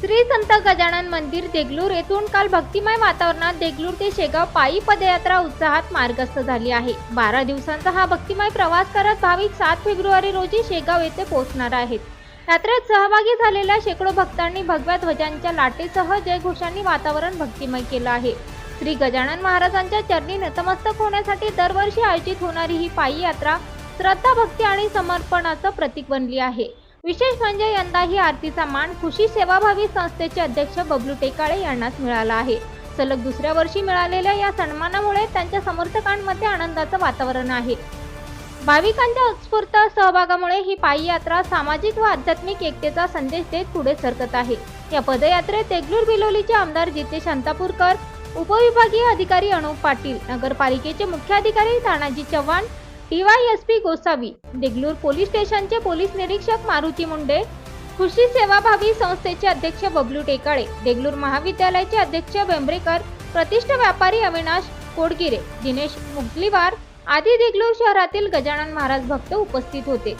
श्री संत गजानन मंदिर देगलूर येथून काल भक्तिमय वातावरणात देगलूर ते शेगाव पायी पदयात्रा उत्साहात मार्गस्थ झाली आहे. बारा दिवसांचा हा भक्तिमय प्रवास करत भाविक सात फेब्रुवारी रोजी शेगाव येथे पोहोचणार आहेत. यात्रेत सहभागी झालेल्या शेकडो भक्तांनी भगव्या ध्वजांच्या लाटेसह जयघोषांनी वातावरण भक्तिमय केलं आहे. श्री गजानन महाराजांच्या चरणी नतमस्तक होण्यासाठी दरवर्षी आयोजित होणारी ही पायी यात्रा श्रद्धा भक्ती आणि समर्पणाचं प्रतीक बनली आहे. विशेष म्हणजे यंदा ही आरतीचा मान खुशी सेवाभावी संस्थेचे अध्यक्ष बबलू टेकाळे यांनाच मिळाला आहे. सलग दुसऱ्या वर्षी मिळालेल्या या सन्मानामुळे त्यांच्या समर्थकांमध्ये आनंदाचं वातावरण आहे. भाविकांच्या उत्स्फूर्त सहभागामुळे ही पायी यात्रा सामाजिक व आध्यात्मिक एकतेचा संदेश देत पुढे सरकत आहे. या पदयात्रेत देगलूर बिलोलीचे आमदार जितेश अंतापूरकर उपविभागीय अधिकारी अनुप पाटील नगरपालिकेचे मुख्याधिकारी तानाजी चव्हाण डीवायएसपी गोसावी देगलूर पोलीस स्टेशनचे पोलीस निरीक्षक मारुती मुंडे कृषी सेवाभावी संस्थेचे अध्यक्ष बबलू टेकाळे देगलूर महाविद्यालयाचे अध्यक्ष बेंबरेकर प्रतिष्ठ व्यापारी अविनाश कोडगिरे दिनेश मुगलीवार आदी देगलूर शहरातील गजानन महाराज भक्त उपस्थित होते.